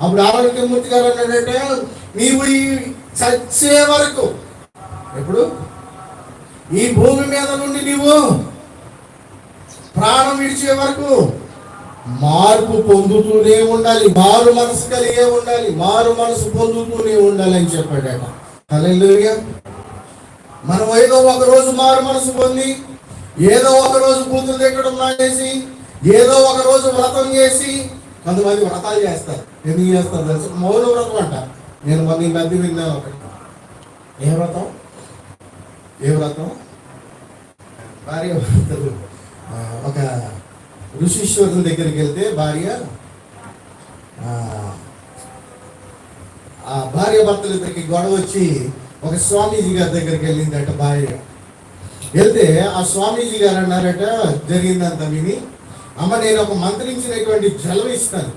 అప్పుడు ఆరోగ్యమూర్తి గారు అన్నాడంటే నీవు ఈ చచ్చే వరకు ఎప్పుడు? ఈ భూమి మీద నుండి నీవు ప్రాణం విడిచే వరకు మార్పు పొందుతూనే ఉండాలి మారు మనసు కలిగే ఉండాలి మారు మనసు పొందుతూనే ఉండాలి అని చెప్పాడట హల్లెలూయా. మనం ఏదో ఒక రోజు మారు మనసు పొంది ఏదో ఒక రోజు బూతులు దగ్గర మానేసి ఏదో ఒక రోజు వ్రతం చేసి కొంతమంది వ్రతాలు చేస్తారు. ఎందుకు చేస్తారు తెలుసు? మౌన వ్రతం అంట. నేను మొన్న ఈ మధ్య విన్నాను ఒకటి. ఏ వ్రతం? ఏ వ్రతం? భార్య భర్తలు ఒక ఋషీశ్వరుని దగ్గరికి వెళ్తే భార్య ఆ, ఆ భార్య భర్తల ఇద్దరికి గొడవ వచ్చి ఒక స్వామీజీ గారి దగ్గరికి వెళ్ళిందట భార్య. వెళ్తే ఆ స్వామీజీ గారు అన్నారట జరిగిందంత విని అమ్మ నేను ఒక మంత్రించినటువంటి జలం ఇస్తాను.